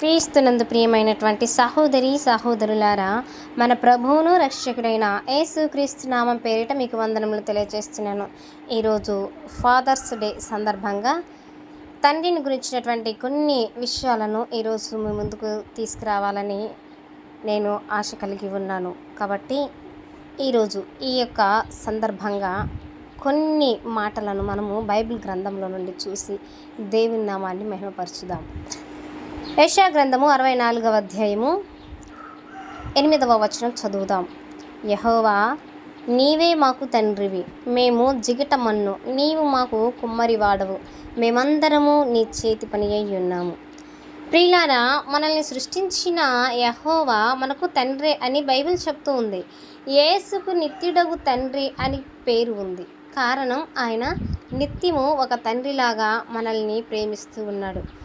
క్రీస్తునందు ప్రియమైనటువంటి సహోదరి సహోదరులారా మన ప్రభువును రక్షకుడైన యేసుక్రీస్తు నామం పేరిట మీకు వందనములు తెలియజేస్తున్నాను. ఈరోజు ఫాదర్స్ డే సందర్భంగా తండ్రిని గురించినటువంటి కొన్ని విషయాలను ఈరోజు మీ ముందుకు తీసుకురావాలని నేను ఆశ కలిగి ఉన్నాను. కాబట్టి ఈరోజు ఈ యొక్క సందర్భంగా కొన్ని మాటలను మనము బైబిల్ గ్రంథంలో నుండి చూసి దేవుని నామాన్ని మహిమపరచుదాం. యశా గ్రంథము అరవై నాలుగవ అధ్యాయము ఎనిమిదవ వచనం చదువుదాం. యహోవా నీవే మాకు తండ్రివి. మేము జిగిట మన్ను నీవు మాకు కుమ్మరి వాడవు మేమందరము నీ చేతి పని అయి ఉన్నాము. ప్రియులారా మనల్ని సృష్టించిన యహోవా మనకు తండ్రి అని బైబిల్ చెప్తూ ఉంది. యేసుకు నిత్యుడగు తండ్రి అని పేరు ఉంది. కారణం ఆయన నిత్యము ఒక తండ్రిలాగా మనల్ని ప్రేమిస్తూ ఉన్నాడు.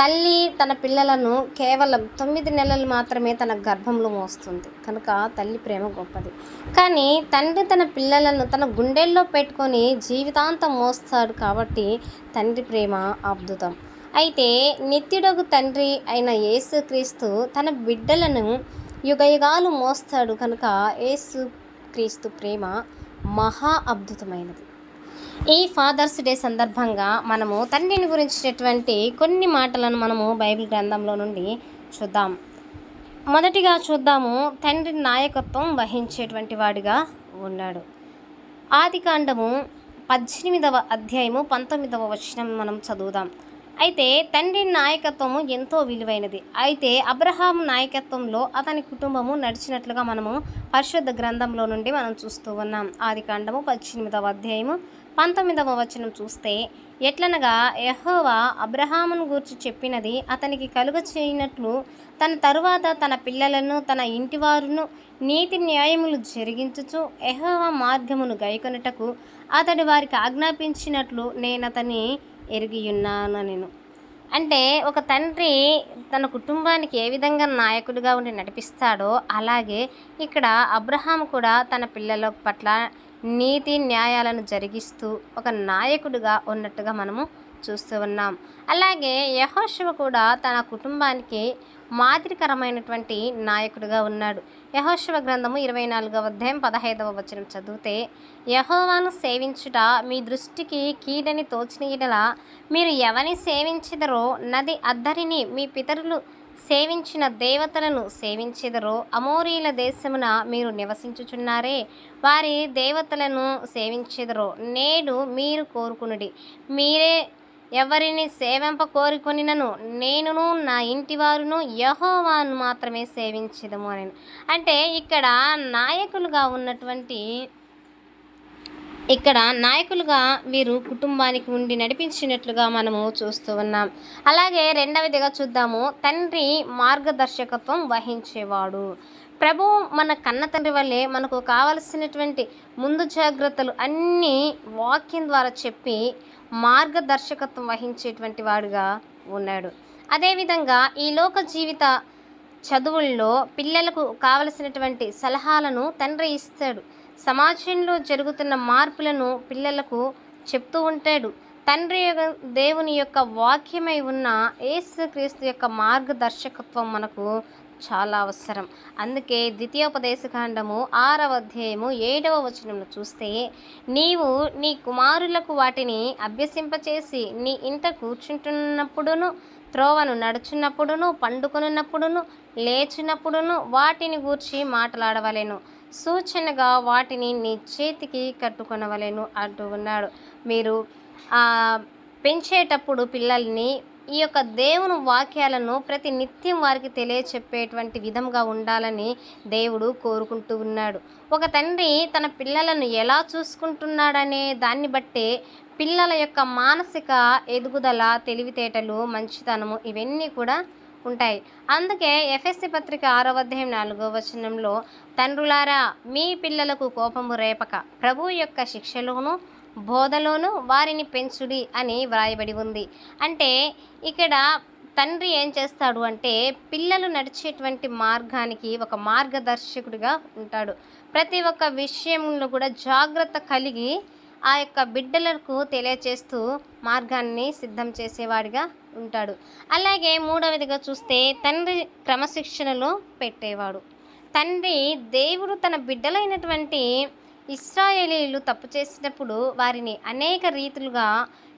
తల్లి తన పిల్లలను కేవలం తొమ్మిది నెలలు మాత్రమే తన గర్భంలో మోస్తుంది. కనుక తల్లి ప్రేమ గొప్పది. కానీ తండ్రి తన పిల్లలను తన గుండెల్లో పెట్టుకొని జీవితాంతం మోస్తాడు కాబట్టి తండ్రి ప్రేమ అద్భుతం. అయితే నిత్యుడగు తండ్రి అయిన యేసుక్రీస్తు తన బిడ్డలను యుగయుగాలు మోస్తాడు. కనుక యేసు క్రీస్తు ప్రేమ మహా అద్భుతమైనది. ఈ ఫాదర్స్ డే సందర్భంగా మనము తండ్రిని గురించినటువంటి కొన్ని మాటలను మనము బైబిల్ గ్రంథంలో నుండి చూద్దాం. మొదటిగా చూద్దాము తండ్రి నాయకత్వం వహించేటువంటి వాడిగా ఉన్నాడు. ఆది కాండము పద్దెనిమిదవ అధ్యాయము పంతొమ్మిదవ వచనం మనం చదువుదాం. అయితే తండ్రి నాయకత్వము ఎంతో విలువైనది. అయితే అబ్రహాం నాయకత్వంలో అతని కుటుంబము నడిచినట్లుగా మనము పరిశుద్ధ గ్రంథంలో నుండి మనం చూస్తూ ఉన్నాం. ఆది కాండము పద్దెనిమిదవ అధ్యాయము పంతొమ్మిదవ వచనం చూస్తే ఎట్లనగా యహోవా అబ్రహామును గూర్చి చెప్పినది అతనికి కలుగ చేయనట్లు తన తరువాత తన పిల్లలను తన ఇంటివారును నీతి న్యాయములు జరిగించుచు యహోవా మార్గమును గైకొనుటకు అతడు వారికి ఆజ్ఞాపించినట్లు నేను అతని ఎరిగియున్నాను నేను అంటే ఒక తండ్రి తన కుటుంబానికి ఏ విధంగా నాయకుడిగా ఉండి నడిపిస్తాడో అలాగే ఇక్కడ అబ్రహాం కూడా తన పిల్లల పట్ల నీతి న్యాయాలను జరిగిస్తూ ఒక నాయకుడిగా ఉన్నట్టుగా మనము చూస్తూ ఉన్నాం. అలాగే యహోశివ కూడా తన కుటుంబానికి మాదిరికరమైనటువంటి నాయకుడిగా ఉన్నాడు. యహోశివ గ్రంథము ఇరవై నాలుగవ అధ్యాయం పదహైదవ వచనం చదివితే యహోవాను సేవించుట మీ దృష్టికి కీడని తోచిన యెడల మీరు ఎవరిని సేవించదరో నది అద్దరిని మీ పితరులు సేవించిన దేవతలను సేవించెదరో అమోరీల దేశమున మీరు నివసించుచున్నారే. వారి దేవతలను సేవించెదరో నేడు మీరు కోరుకునుడి. మీరే ఎవరిని సేవింప కోరుకొనినను నేనును నా ఇంటి వారును యహోవాను మాత్రమే సేవించదము అని అంటే ఇక్కడ నాయకులుగా ఉన్నటువంటి ఇక్కడ నాయకులుగా వీరు కుటుంబానికి ఉండి నడిపించినట్లుగా మనము చూస్తూ ఉన్నాం. అలాగే రెండవదిగా చూద్దాము. తండ్రి మార్గదర్శకత్వం వహించేవాడు. ప్రభు మన కన్న తండ్రి వల్లే మనకు కావలసినటువంటి ముందు జాగ్రత్తలు అన్నీ వాక్యం ద్వారా చెప్పి మార్గదర్శకత్వం వహించేటువంటి వాడుగా ఉన్నాడు. అదేవిధంగా ఈ లోక జీవిత చదువుల్లో పిల్లలకు కావలసినటువంటి సలహాలను తండ్రి ఇస్తాడు. సమాజంలో జరుగుతున్న మార్పులను పిల్లలకు చెప్తూ ఉంటాడు. తండ్రి యొక్క దేవుని యొక్క వాక్యమై ఉన్న యేసుక్రీస్తు యొక్క మార్గదర్శకత్వం మనకు చాలా అవసరం. అందుకే ద్వితీయోపదేశకాండము ఆరవ అధ్యాయము ఏడవ వచనంలో చూస్తే నీవు నీ కుమారులకు వాటిని అభ్యసింపచేసి నీ ఇంట కూర్చుంటున్నప్పుడును త్రోవను నడుచున్నప్పుడును పండుకొనున్నప్పుడును లేచినప్పుడును వాటిని గూర్చి మాట్లాడవలెను. సూచనగా వాటిని నీ చేతికి కట్టుకొనవలెను అంటూ ఉన్నాడు. మీరు పెంచేటప్పుడు పిల్లల్ని ఈ యొక్క దేవుని వాక్యాలను ప్రతి నిత్యం వారికి తెలియచెప్పేటువంటి విధంగా ఉండాలని దేవుడు కోరుకుంటూ ఉన్నాడు. ఒక తండ్రి తన పిల్లలను ఎలా చూసుకుంటున్నాడనే దాన్ని బట్టే పిల్లల యొక్క మానసిక ఎదుగుదల తెలివితేటలు మంచితనము ఇవన్నీ కూడా ఉంటాయి. అందుకే ఎఫ్ఎస్సి పత్రిక ఆరో అధ్యాయం నాలుగో వచనంలో తండ్రులారా మీ పిల్లలకు కోపము రేపక. ప్రభు యొక్క శిక్షలోను బోధలోను వారిని పెంచుడి అని వ్రాయబడి ఉంది. అంటే ఇక్కడ తండ్రి ఏం చేస్తాడు అంటే పిల్లలు నడిచేటువంటి మార్గానికి ఒక మార్గదర్శకుడిగా ఉంటాడు. ప్రతి ఒక్క విషయంలో కూడా జాగ్రత్త కలిగి ఆ యొక్క బిడ్డలకు తెలియచేస్తూ మార్గాన్ని సిద్ధం చేసేవాడిగా ఉంటాడు. అలాగే మూడవదిగా చూస్తే తండ్రి క్రమశిక్షణలో పెట్టేవాడు. తండ్రి దేవుడు తన బిడ్డలైనటువంటి ఇస్రాయేలీలు తప్పు చేసినప్పుడు వారిని అనేక రీతులుగా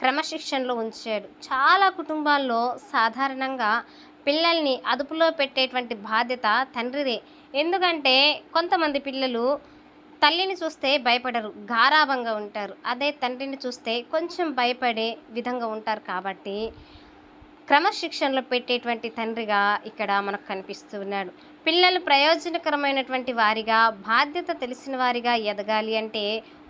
క్రమశిక్షణలో ఉంచాడు. చాలా కుటుంబాల్లో సాధారణంగా పిల్లల్ని అదుపులో పెట్టేటువంటి బాధ్యత తండ్రిదే. ఎందుకంటే కొంతమంది పిల్లలు తల్లిని చూస్తే భయపడరు గారాభంగా ఉంటారు. అదే తండ్రిని చూస్తే కొంచెం భయపడే విధంగా ఉంటారు కాబట్టి క్రమశిక్షణలో పెట్టేటువంటి తండ్రిగా ఇక్కడ మనకు కనిపిస్తున్నాడు. పిల్లలు ప్రయోజనకరమైనటువంటి వారిగా బాధ్యత తెలిసిన వారిగా ఎదగాలి అంటే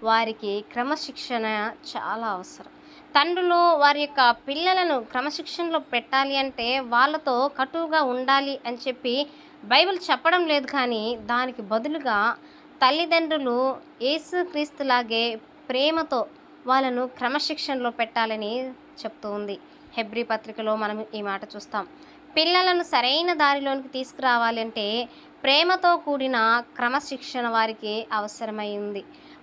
వారికి క్రమశిక్షణ చాలా అవసరం. తండ్రులు వారి యొక్క పిల్లలను క్రమశిక్షణలో పెట్టాలి అంటే వాళ్ళతో కటువుగా ఉండాలి అని చెప్పి బైబిల్ చెప్పడం లేదు కానీ దానికి బదులుగా తల్లిదండ్రులు యేసుక్రీస్తులాగే ప్రేమతో వాళ్ళను క్రమశిక్షణలో పెట్టాలని చెప్తూ ఉంది. హెబ్రి పత్రికలో మనం ఈ మాట చూస్తాం. పిల్లలను సరైన దారిలోనికి తీసుకురావాలంటే ప్రేమతో కూడిన క్రమశిక్షణ వారికి అవసరమైంది.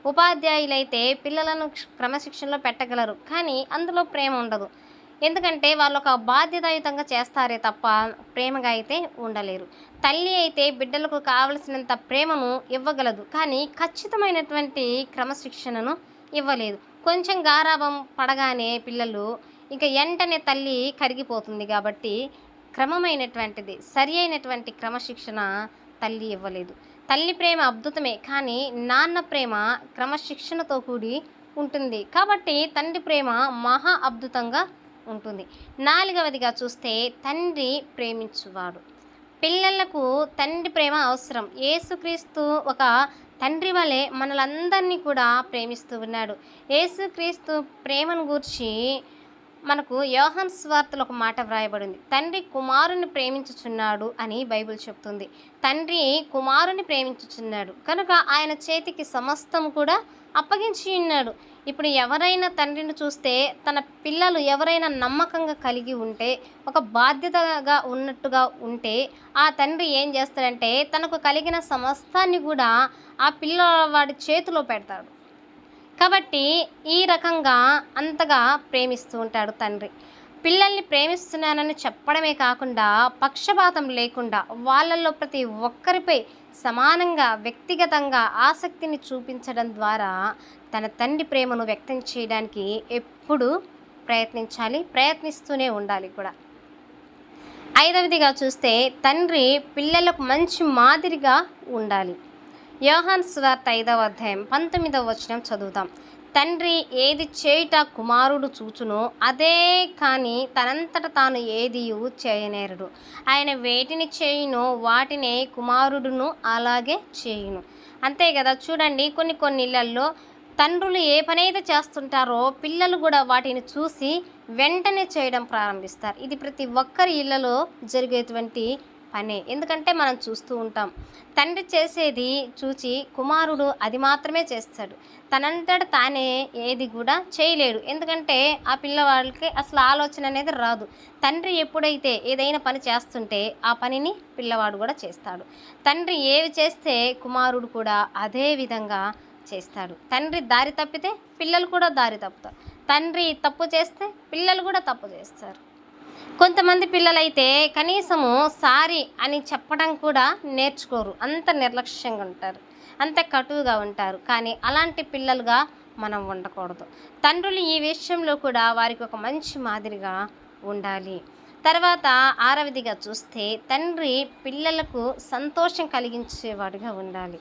ఉపాధ్యాయులైతే పిల్లలను క్రమశిక్షణలో పెట్టగలరు కానీ అందులో ప్రేమ ఉండదు. ఎందుకంటే వాళ్ళు ఒక బాధ్యతాయుతంగా చేస్తారే తప్ప ప్రేమగా అయితే ఉండలేరు. తల్లి అయితే బిడ్డలకు కావలసినంత ప్రేమను ఇవ్వగలదు కానీ ఖచ్చితమైనటువంటి క్రమశిక్షణను ఇవ్వలేదు. కొంచెం గారాభం పడగానే పిల్లలు ఇంకా వెంటనే తల్లి కరిగిపోతుంది కాబట్టి క్రమమైనటువంటిది సరి అయినటువంటి క్రమశిక్షణ తల్లి ఇవ్వలేదు. తల్లి ప్రేమ అద్భుతమే కానీ నాన్న ప్రేమ క్రమశిక్షణతో కూడి ఉంటుంది. కాబట్టి తండ్రి ప్రేమ మహా అద్భుతంగా ఉంటుంది. నాలుగవదిగా చూస్తే తండ్రి ప్రేమించువాడు. పిల్లలకు తండ్రి ప్రేమ అవసరం. ఏసుక్రీస్తు ఒక తండ్రి వలె మనలందరినీ కూడా ప్రేమిస్తూ ఉన్నాడు. ఏసుక్రీస్తు ప్రేమను గూర్చి మనకు యోహన్ స్వార్థలు ఒక మాట వ్రాయబడింది. తండ్రి కుమారుని ప్రేమించుచున్నాడు అని బైబిల్ చెప్తుంది. తండ్రి కుమారుని ప్రేమించుచున్నాడు. కనుక ఆయన చేతికి సమస్తం కూడా అప్పగించి ఉన్నాడు. ఇప్పుడు ఎవరైనా తండ్రిని చూస్తే తన పిల్లలు ఎవరైనా నమ్మకంగా కలిగి ఉంటే ఒక బాధ్యతగా ఉన్నట్టుగా ఉంటే ఆ తండ్రి ఏం చేస్తాడంటే తనకు కలిగిన సమస్తాన్ని కూడా ఆ పిల్లవాడి చేతిలో పెడతాడు. కాబట్టి ఈ రకంగా అంతగా ప్రేమిస్తూ ఉంటాడు తండ్రి. పిల్లల్ని ప్రేమిస్తున్నానని చెప్పడమే కాకుండా పక్షపాతం లేకుండా వాళ్ళల్లో ప్రతి ఒక్కరిపై సమానంగా వ్యక్తిగతంగా ఆసక్తిని చూపించడం ద్వారా తన తండ్రి ప్రేమను వ్యక్తం చేయడానికి ఎప్పుడూ ప్రయత్నించాలి ప్రయత్నిస్తూనే ఉండాలి కూడా. ఐదవదిగా చూస్తే తండ్రి పిల్లలకు మంచి మాదిరిగా ఉండాలి. యోహాన్ స్వార్త ఐదవ అధ్యాయం పంతొమ్మిదవ వచనం చదువుతాం తండ్రి ఏది చేయుట కుమారుడు చూచునో అదే కానీ తనంతట తాను ఏదియు చేయనేరడు. ఆయన వేటిని చేయునో వాటినే కుమారుడును అలాగే చేయును. అంతే కదా చూడండి కొన్ని కొన్ని ఇళ్ళల్లో తండ్రులు ఏ పనైతే చేస్తుంటారో పిల్లలు కూడా వాటిని చూసి వెంటనే చేయడం ప్రారంభిస్తారు. ఇది ప్రతి ఒక్కరి ఇళ్ళలో జరిగేటువంటి పనే. ఎందుకంటే మనం చూస్తూ ఉంటాం. తండ్రి చేసేది చూచి కుమారుడు అది మాత్రమే చేస్తాడు. తనంతట తానే ఏది కూడా చేయలేడు. ఎందుకంటే ఆ పిల్లవాళ్ళకి అసలు ఆలోచన అనేది రాదు. తండ్రి ఎప్పుడైతే ఏదైనా పని చేస్తుంటే ఆ పనిని పిల్లవాడు కూడా చేస్తాడు. తండ్రి ఏవి చేస్తే కుమారుడు కూడా అదే విధంగా చేస్తాడు. తండ్రి దారి తప్పితే పిల్లలు కూడా దారి తప్పుతారు. తండ్రి తప్పు చేస్తే పిల్లలు కూడా తప్పు చేస్తారు. కొంతమంది పిల్లలైతే కనీసము సారీ అని చెప్పడం కూడా నేర్చుకోరు. అంత నిర్లక్ష్యంగా ఉంటారు. అంత కటువుగా ఉంటారు. కానీ అలాంటి పిల్లలుగా మనం ఉండకూడదు. తండ్రులు ఈ విషయంలో కూడా వారికి ఒక మంచి మాదిరిగా ఉండాలి. తర్వాత ఆరవదిగా చూస్తే తండ్రి పిల్లలకు సంతోషం కలిగించేవాడిగా ఉండాలి.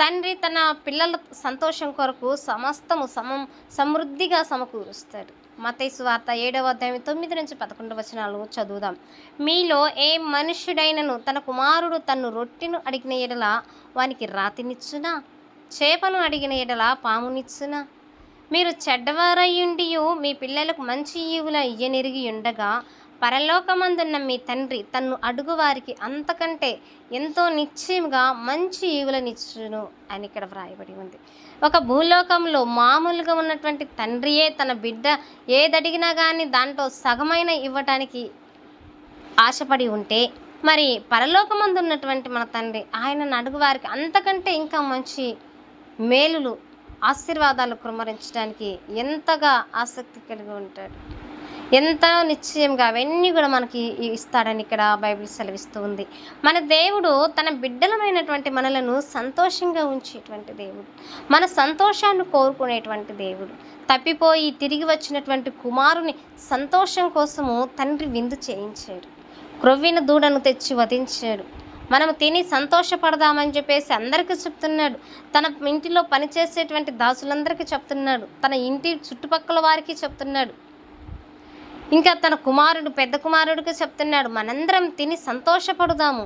తండ్రి తన పిల్లల సంతోషం కొరకు సమస్తము సమం సమృద్ధిగా సమకూరుస్తాడు. మతైసు వార్త ఏడవ అధ్యాయం తొమ్మిది నుంచి పదకొండు వచనాలు చదువుదాం. మీలో ఏ మనుష్యుడైనను తన కుమారుడు తన్ను రొట్టెను అడిగిన ఎడల వానికి రాతినిచ్చునా? చేపను అడిగిన ఎడల పామునిచ్చునా? మీరు చెడ్డవారయ్యుండి మీ పిల్లలకు మంచి ఈవుల ఇయ్యనిరిగి ఉండగా పరలోకమందున్న మీ తండ్రి తన్ను అడుగు వారికి అంతకంటే ఎంతో నిశ్చయంగా మంచి ఈవులనిచ్చును అని ఇక్కడ వ్రాయబడి ఉంది. ఒక భూలోకంలో మామూలుగా ఉన్నటువంటి తండ్రియే తన బిడ్డ ఏదడిగినా కానీ దాంట్లో సగమైన ఇవ్వటానికి ఆశపడి ఉంటే మరి పరలోకమందు ఉన్నటువంటి మన తండ్రి ఆయన అడుగు వారికి అంతకంటే ఇంకా మంచి మేలులు ఆశీర్వాదాలు కుమరించడానికి ఎంతగా ఆసక్తి కలిగి ఉంటాడు? ఎంతో నిశ్చయంగా అవన్నీ కూడా మనకి ఇస్తాడని ఇక్కడ బైబిల్ సెలవిస్తూ ఉంది. మన దేవుడు తన బిడ్డలమైనటువంటి మనలను సంతోషంగా ఉంచేటువంటి దేవుడు. మన సంతోషాన్ని కోరుకునేటువంటి దేవుడు. తప్పిపోయి తిరిగి వచ్చినటువంటి కుమారుని సంతోషం కోసము తండ్రి విందు చేయించాడు. క్రొవ్విన దూడను తెచ్చి వధించాడు. మనం తిని సంతోషపడదామని చెప్పేసి అందరికీ చెప్తున్నాడు. తన ఇంటిలో పనిచేసేటువంటి దాసులందరికీ చెప్తున్నాడు. తన ఇంటి చుట్టుపక్కల వారికి చెప్తున్నాడు. ఇంకా తన కుమారుడు పెద్ద కుమారుడికి చెప్తున్నాడు మనందరం తిని సంతోషపడుదాము.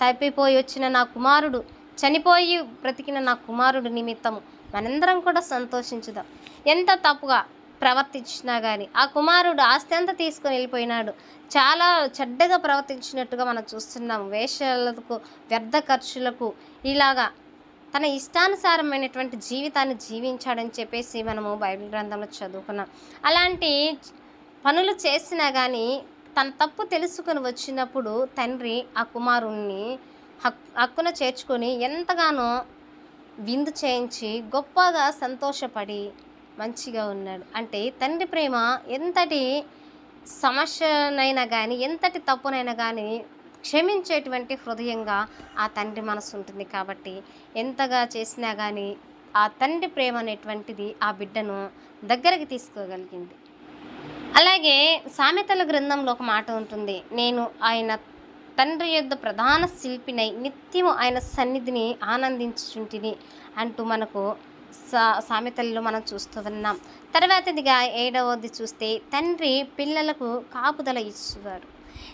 తప్పిపోయి వచ్చిన నా కుమారుడు చనిపోయి బ్రతికిన నా కుమారుడు నిమిత్తము మనందరం కూడా సంతోషించుదాం. ఎంత తప్పుగా ప్రవర్తించినా కానీ ఆ కుమారుడు ఆస్తి అంతా తీసుకొని వెళ్ళిపోయినాడు. చాలా చెడ్డగా ప్రవర్తించినట్టుగా మనం చూస్తున్నాం. వేషాలకు వ్యర్థ ఖర్చులకు ఇలాగా తన ఇష్టానుసారమైనటువంటి జీవితాన్ని జీవించాడని చెప్పేసి మనము బైబిల్ గ్రంథంలో చదువుకున్నాం. అలాంటి పనులు చేసినా కానీ తన తప్పు తెలుసుకుని వచ్చినప్పుడు తండ్రి ఆ కుమారుణ్ణి హక్ హక్కున చేర్చుకొని ఎంతగానో విందు చేయించి గొప్పగా సంతోషపడి మంచిగా ఉన్నాడు. అంటే తండ్రి ప్రేమ ఎంతటి సమస్యనైనా కానీ ఎంతటి తప్పునైనా కానీ క్షమించేటువంటి హృదయంగా ఆ తండ్రి మనసు ఉంటుంది. కాబట్టి ఎంతగా చేసినా కానీ ఆ తండ్రి ప్రేమ అనేటువంటిది ఆ బిడ్డను దగ్గరికి తీసుకోగలిగింది. అలాగే సామెతల గ్రంథంలో ఒక మాట ఉంటుంది. నేను ఆయన తండ్రి యొద్ ప్రధాన శిల్పినై నిత్యము ఆయన సన్నిధిని ఆనందించుచుంటిని అంటూ మనకు సా సామెతల్లో మనం చూస్తూ ఉన్నాం. తర్వాతదిగా ఏడవది చూస్తే తండ్రి పిల్లలకు కాపుదల ఇచ్చేవారు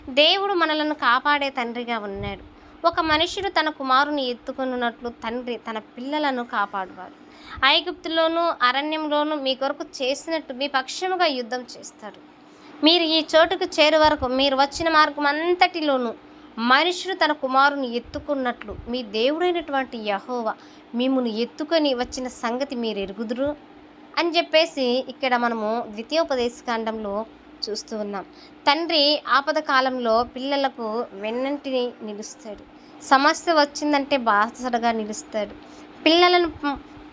దేవుడు మనలను కాపాడే తండ్రిగా ఉన్నాడు. ఒక మనుషుడు తన కుమారుని ఎత్తుకున్నట్లు తండ్రి తన పిల్లలను కాపాడువాడు. ఐగుప్తులోను అరణ్యంలోను మీ కొరకు చేసినట్టు మీ పక్షముగా యుద్ధం చేస్తాడు మీరు ఈ చోటుకు చేరు వరకు మీరు వచ్చిన మార్గం అంతటిలోనూ మనుషుడు తన కుమారుని ఎత్తుకున్నట్లు మీ దేవుడైనటువంటి యహోవా మిమ్మల్ని ఎత్తుకొని వచ్చిన సంగతి మీరు ఎరుగుదురు అని చెప్పేసి ఇక్కడ మనము ద్వితీయోపదేశకాండంలో చూస్తూ ఉన్నాం. తండ్రి ఆపద కాలంలో పిల్లలకు వెన్నంటిని నిలుస్తాడు. సమస్య వచ్చిందంటే బాసడగా నిలుస్తాడు. పిల్లలను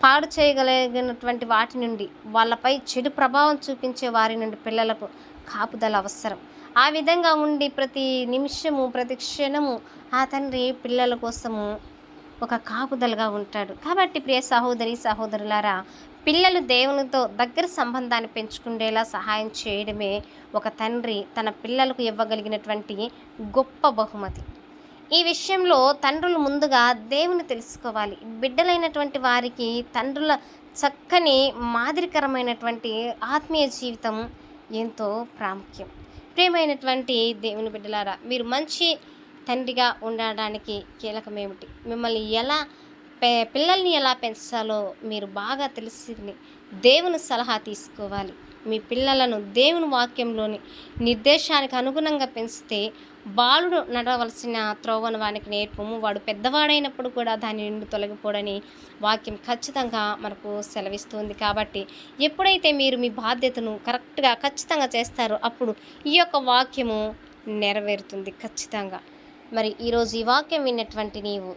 పాడు చేయగలిగినటువంటి వాటి నుండి వాళ్ళపై చెడు ప్రభావం చూపించే వారి నుండి పిల్లలకు కాపుదల అవసరం. ఆ విధంగా ఉండి ప్రతి నిమిషము ప్రతి క్షణము ఆ తండ్రి పిల్లల కోసము ఒక కాపుదలగా ఉంటాడు. కాబట్టి ప్రియ సహోదరి సహోదరులారా పిల్లలు దేవునితో దగ్గర సంబంధాన్ని పెంచుకునేలా సహాయం చేయడమే ఒక తండ్రి తన పిల్లలకు ఇవ్వగలిగినటువంటి గొప్ప బహుమతి. ఈ విషయంలో తండ్రులు ముందుగా దేవుని తెలుసుకోవాలి. బిడ్డలైనటువంటి వారికి తండ్రుల చక్కని మాదిరికరమైనటువంటి ఆత్మీయ జీవితం ఎంతో ప్రాముఖ్యం. ప్రేమైనటువంటి దేవుని బిడ్డలారా మీరు మంచి తండ్రిగా ఉండడానికి కీలకమేమిటి మిమ్మల్ని ఎలా పే పిల్లల్ని ఎలా పెంచాలో మీరు బాగా తెలిసింది దేవుని సలహా తీసుకోవాలి. మీ పిల్లలను దేవుని వాక్యంలోని నిర్దేశానికి అనుగుణంగా పెంచితే బాలుడు నడవలసిన త్రోవను వానికి నేర్పము. వాడు పెద్దవాడైనప్పుడు కూడా దాని నుండి తొలగిపోడని వాక్యం ఖచ్చితంగా మనకు సెలవిస్తుంది. కాబట్టి ఎప్పుడైతే మీరు మీ బాధ్యతను కరెక్ట్గా ఖచ్చితంగా చేస్తారో అప్పుడు ఈ యొక్క వాక్యము నెరవేరుతుంది ఖచ్చితంగా. మరి ఈరోజు ఈ వాక్యం విన్నటువంటి నీవు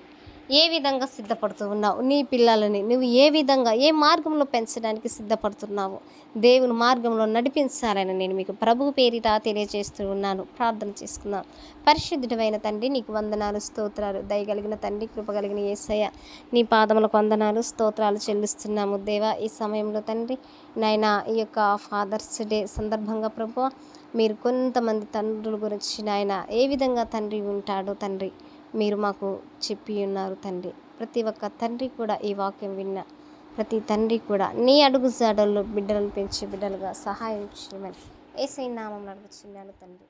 ఏ విధంగా సిద్ధపడుతూ ఉన్నావు? నీ పిల్లలని నువ్వు ఏ విధంగా ఏ మార్గంలో పెంచడానికి సిద్ధపడుతున్నావు? దేవుని మార్గంలో నడిపించాలని నేను మీకు ప్రభు పేరిట తెలియజేస్తూ ఉన్నాను. ప్రార్థన చేసుకున్నాను పరిశుద్ధుడమైన తండ్రి నీకు వందనాలు స్తోత్రాలు దయగలిగిన తండ్రి కృపగలిగిన ఏసయ్య నీ పాదములకు వందనాలు స్తోత్రాలు చెల్లిస్తున్నాము దేవా. ఈ సమయంలో తండ్రి నాయన ఈ యొక్క ఫాదర్స్ డే సందర్భంగా ప్రభు మీరు కొంతమంది తండ్రుల గురించి నాయన ఏ విధంగా తండ్రి ఉంటాడో తండ్రి మీరు మాకు చెప్పి ఉన్నారు తండ్రి. ప్రతి ఒక్క తండ్రి కూడా ఈ వాక్యం విన్న ప్రతి తండ్రి కూడా నీ అడుగు జాడల్లో బిడ్డలను పెంచి బిడ్డలుగా సహాయం చేయమని ఏసై నామం అడుగుచున్నాను తండ్రి.